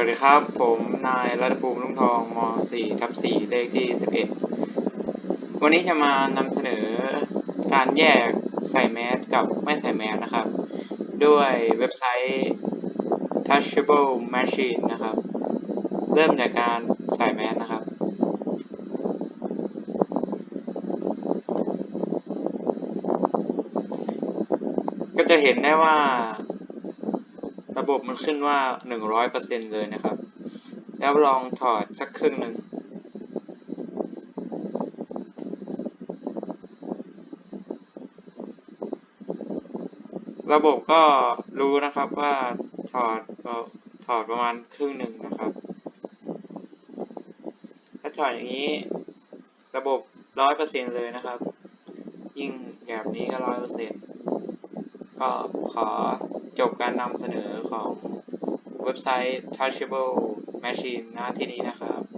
วัสดีครับ ผมนายรัตภูมิลุงทองม .4 ทับ4เลขที่ 11 วันนี้จะมานำเสนอการแยกใส่แมสกับไม่ใส่แมสนะครับ ด้วยเว็บไซต์ Touchable Machine นะครับ เริ่มจากการใส่แมสนะครับ ก็จะเห็นได้ว่า ระบบมันขึ้นว่าหนึ่งร้อยเปอร์เซ็นเลยนะครับ แล้วลองถอดสักครึ่งหนึ่งระบบก็รู้นะครับว่าถอดถอดประมาณครึ่งหนึ่งนะครับ ถ้าถอดอย่างนี้ ระบบร้อยเปอร์เซ็นเลยนะครับ ยิ่งแบบนี้ก็ร้อยเปอร์เซ็นก็ขอ จบการนำเสนอของเว็บไซต์ Touchable Machine หน้าที่นี้นะครับ